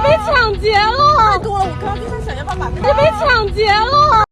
被抢劫了！太多了，我刚刚就在想要不要把那这被抢劫了！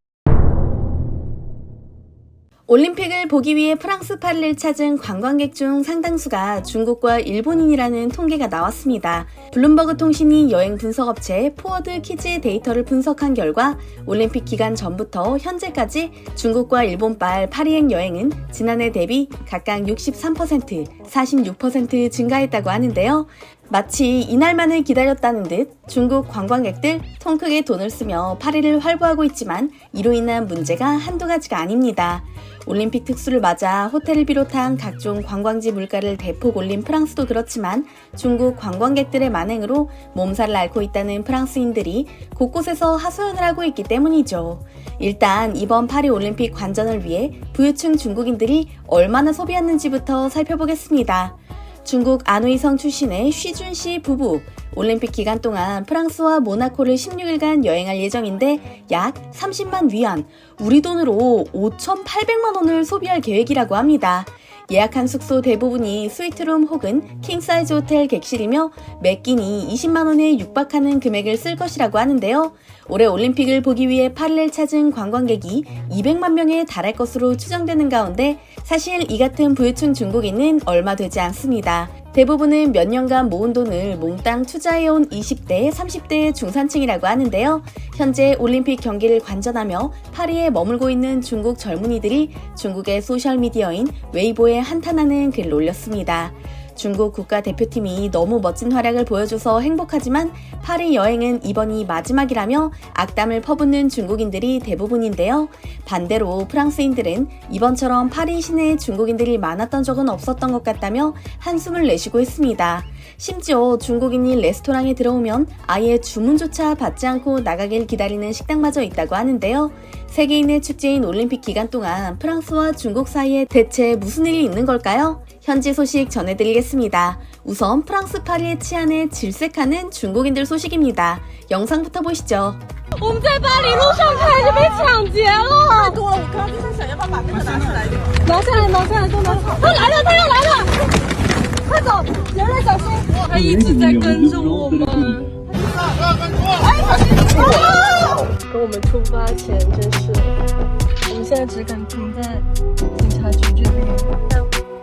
올림픽을 보기 위해 프랑스 파리를 찾은 관광객 중 상당수가 중국과 일본인이라는 통계가 나왔습니다. 블룸버그 통신이 여행 분석업체 포워드 키즈의 데이터를 분석한 결과 올림픽 기간 전부터 현재까지 중국과 일본발 파리행 여행은 지난해 대비 각각 63%, 46% 증가했다고 하는데요. 마치 이날만을 기다렸다는 듯 중국 관광객들 통 크게 돈을 쓰며 파리를 활보하고 있지만 이로 인한 문제가 한두 가지가 아닙니다. 올림픽 특수를 맞아 호텔을 비롯한 각종 관광지 물가를 대폭 올린 프랑스도 그렇지만 중국 관광객들의 만행으로 몸살을 앓고 있다는 프랑스인들이 곳곳에서 하소연을 하고 있기 때문이죠. 일단 이번 파리 올림픽 관전을 위해 부유층 중국인들이 얼마나 소비했는지부터 살펴보겠습니다. 중국 안후이성 출신의 쉬준 씨 부부. 올림픽 기간 동안 프랑스와 모나코를 16일간 여행할 예정인데 약 30만 위안, 우리 돈으로 5,800만 원을 소비할 계획이라고 합니다. 예약한 숙소 대부분이 스위트룸 혹은 킹사이즈 호텔 객실이며 매 끼니 20만 원에 육박하는 금액을 쓸 것이라고 하는데요. 올해 올림픽을 보기 위해 파리를 찾은 관광객이 200만 명에 달할 것으로 추정되는 가운데 사실 이 같은 부유층 중국인은 얼마 되지 않습니다. 대부분은 몇 년간 모은 돈을 몽땅 투자해온 20대, 30대의 중산층이라고 하는데요. 현재 올림픽 경기를 관전하며 파리에 머물고 있는 중국 젊은이들이 중국의 소셜미디어인 웨이보에 한탄하는 글을 올렸습니다. 중국 국가대표팀이 너무 멋진 활약을 보여줘서 행복하지만 파리 여행은 이번이 마지막이라며 악담을 퍼붓는 중국인들이 대부분인데요. 반대로 프랑스인들은 이번처럼 파리 시내에 중국인들이 많았던 적은 없었던 것 같다며 한숨을 내쉬고 있습니다. 심지어 중국인이 레스토랑에 들어오면 아예 주문조차 받지 않고 나가길 기다리는 식당마저 있다고 하는데요. 세계인의 축제인 올림픽 기간 동안 프랑스와 중국 사이에 대체 무슨 일이 있는 걸까요? 현지 소식 전해드리겠습니다. 우선 프랑스 파리의 치안에 질색하는 중국인들 소식입니다. 영상부터 보시죠. 我们在巴黎路上开着被抢劫了！太多了，我刚刚就在想要不要把那个拿起来。拿下来，拿下来，都拿下来！他来了，他要来了！ 快走，人类小心！他一直在跟着我们。跟我们出发前真是，我们现在只敢停在警察局这边。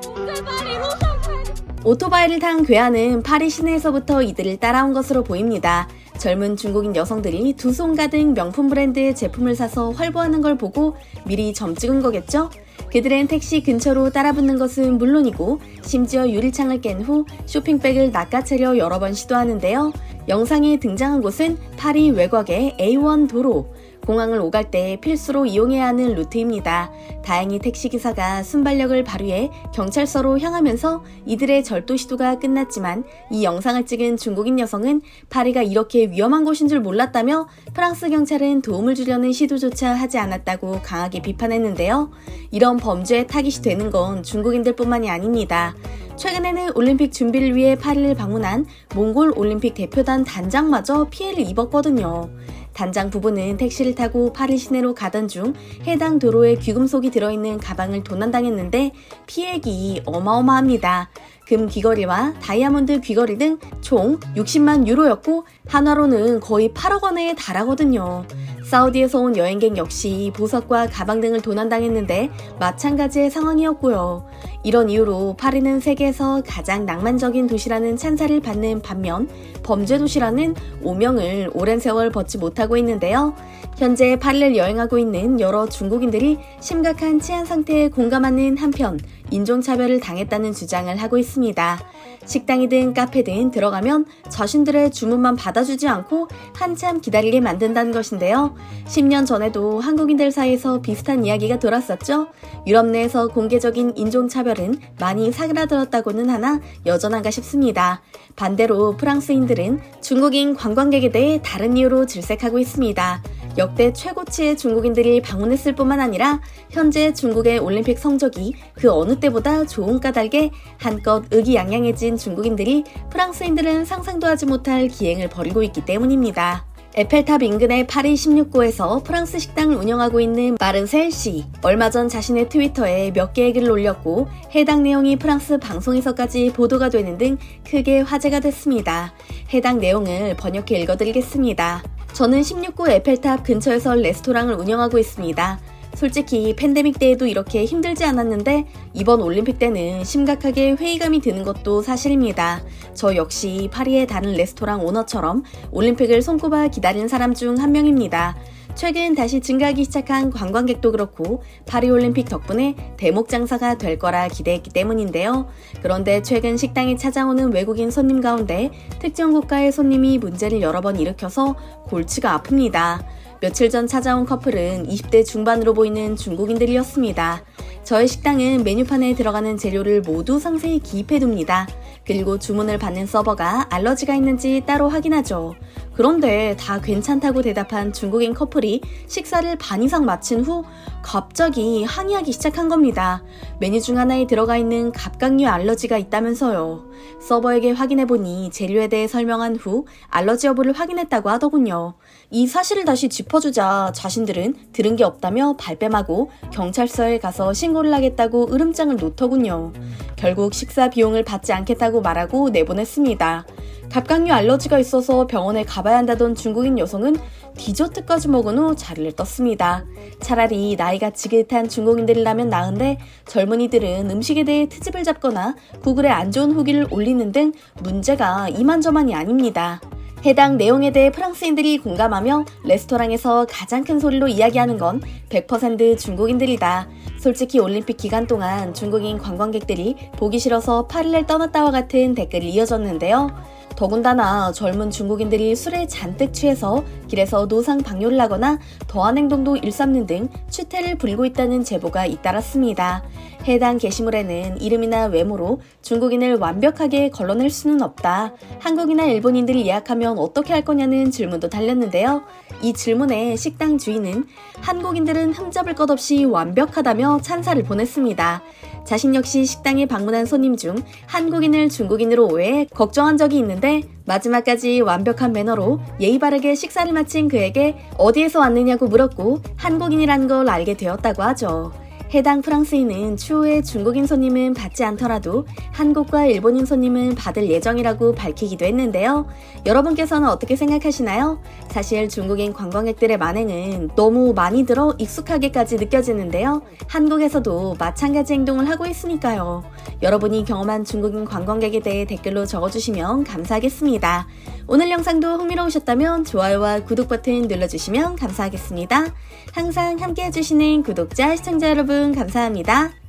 我们在巴黎路上开着。 오토바이를 탄 괴한은 파리 시내에서부터 이들을 따라온 것으로 보입니다. 젊은 중국인 여성들이 두 손 가득 명품 브랜드의 제품을 사서 활보하는 걸 보고 미리 점 찍은 거겠죠? 그들은 택시 근처로 따라붙는 것은 물론이고 심지어 유리창을 깬 후 쇼핑백을 낚아채려 여러 번 시도하는데요. 영상에 등장한 곳은 파리 외곽의 A1 도로. 공항을 오갈 때 필수로 이용해야 하는 루트입니다. 다행히 택시기사가 순발력을 발휘해 경찰서로 향하면서 이들의 절도 시도가 끝났지만 이 영상을 찍은 중국인 여성은 파리가 이렇게 위험한 곳인 줄 몰랐다며 프랑스 경찰은 도움을 주려는 시도조차 하지 않았다고 강하게 비판했는데요. 이런 범죄에 타깃이 되는 건 중국인들 뿐만이 아닙니다. 최근에는 올림픽 준비를 위해 파리를 방문한 몽골 올림픽 대표단 단장마저 피해를 입었거든요. 단장 부부는 택시를 타고 파리 시내로 가던 중 해당 도로에 귀금속이 들어있는 가방을 도난당했는데 피해액이 어마어마합니다. 금 귀걸이와 다이아몬드 귀걸이 등 총 60만 유로였고 한화로는 거의 8억 원에 달하거든요. 사우디에서 온 여행객 역시 보석과 가방 등을 도난당했는데 마찬가지의 상황이었고요. 이런 이유로 파리는 세계에서 가장 낭만적인 도시라는 찬사를 받는 반면 범죄 도시라는 오명을 오랜 세월 벗지 못하고 있는데요. 현재 파리를 여행하고 있는 여러 중국인들이 심각한 치안 상태에 공감하는 한편 인종차별을 당했다는 주장을 하고 있습니다. 식당이든 카페든 들어가면 자신들의 주문만 받아주지 않고 한참 기다리게 만든다는 것인데요. 10년 전에도 한국인들 사이에서 비슷한 이야기가 돌았었죠. 유럽 내에서 공개적인 인종차별은 많이 사그라들었다고는 하나 여전한가 싶습니다. 반대로 프랑스인들은 중국인 관광객에 대해 다른 이유로 질색하고 있습니다. 역대 최고치의 중국인들이 방문했을 뿐만 아니라 현재 중국의 올림픽 성적이 그 어느 때보다 좋은 까닭에 한껏 의기양양해진 중국인들이 프랑스인들은 상상도 하지 못할 기행을 벌이고 있기 때문입니다. 에펠탑 인근의 파리 16구에서 프랑스 식당을 운영하고 있는 마르셀 씨. 얼마 전 자신의 트위터에 몇 개의 글을 올렸고 해당 내용이 프랑스 방송에서까지 보도가 되는 등 크게 화제가 됐습니다. 해당 내용을 번역해 읽어드리겠습니다. 저는 16구 에펠탑 근처에서 레스토랑을 운영하고 있습니다. 솔직히 팬데믹 때에도 이렇게 힘들지 않았는데 이번 올림픽 때는 심각하게 회의감이 드는 것도 사실입니다. 저 역시 파리의 다른 레스토랑 오너처럼 올림픽을 손꼽아 기다린 사람 중 한 명입니다. 최근 다시 증가하기 시작한 관광객도 그렇고 파리올림픽 덕분에 대목 장사가 될 거라 기대했기 때문인데요. 그런데 최근 식당에 찾아오는 외국인 손님 가운데 특정 국가의 손님이 문제를 여러 번 일으켜서 골치가 아픕니다. 며칠 전 찾아온 커플은 20대 중반으로 보이는 중국인들이었습니다. 저의 식당은 메뉴판에 들어가는 재료를 모두 상세히 기입해둡니다. 그리고 주문을 받는 서버가 알러지가 있는지 따로 확인하죠. 그런데 다 괜찮다고 대답한 중국인 커플이 식사를 반 이상 마친 후 갑자기 항의하기 시작한 겁니다. 메뉴 중 하나에 들어가 있는 갑각류 알러지가 있다면서요. 서버에게 확인해보니 재료에 대해 설명한 후 알러지 여부를 확인했다고 하더군요. 이 사실을 다시 짚어주자 자신들은 들은 게 없다며 발뺌하고 경찰서에 가서 신고를 하겠다고 으름장을 놓더군요. 결국 식사 비용을 받지 않겠다고 말하고 내보냈습니다. 갑각류 알러지가 있어서 병원에 가봐야 한다던 중국인 여성은 디저트까지 먹은 후 자리를 떴습니다. 차라리 나이가 지긋한 중국인들이라면 나은데 젊은이들은 음식에 대해 트집을 잡거나 구글에 안 좋은 후기를 올리는 등 문제가 이만저만이 아닙니다. 해당 내용에 대해 프랑스인들이 공감하며 레스토랑에서 가장 큰 소리로 이야기하는 건 100% 중국인들이다. 솔직히 올림픽 기간 동안 중국인 관광객들이 보기 싫어서 파리를 떠났다와 같은 댓글이 이어졌는데요. 더군다나 젊은 중국인들이 술에 잔뜩 취해서 길에서 노상 방뇨를 하거나 더한 행동도 일삼는 등 추태를 부리고 있다는 제보가 잇따랐습니다. 해당 게시물에는 이름이나 외모로 중국인을 완벽하게 걸러낼 수는 없다. 한국이나 일본인들이 예약하면 어떻게 할 거냐는 질문도 달렸는데요. 이 질문에 식당 주인은 한국인들은 흠잡을 것 없이 완벽하다며 찬사를 보냈습니다. 자신 역시 식당에 방문한 손님 중 한국인을 중국인으로 오해 걱정한 적이 있 는데 마지막까지 완벽한 매너로 예의 바르게 식사를 마친 그에게 어디에서 왔느냐고 물었고 한국인이란 걸 알게 되었다고 하죠. 해당 프랑스인은 추후에 중국인 손님은 받지 않더라도 한국과 일본인 손님은 받을 예정이라고 밝히기도 했는데요. 여러분께서는 어떻게 생각하시나요? 사실 중국인 관광객들의 만행은 너무 많이 들어 익숙하게까지 느껴지는데요. 한국에서도 마찬가지 행동을 하고 있으니까요. 여러분이 경험한 중국인 관광객에 대해 댓글로 적어주시면 감사하겠습니다. 오늘 영상도 흥미로우셨다면 좋아요와 구독 버튼 눌러주시면 감사하겠습니다. 항상 함께 해주시는 구독자, 시청자 여러분 감사합니다.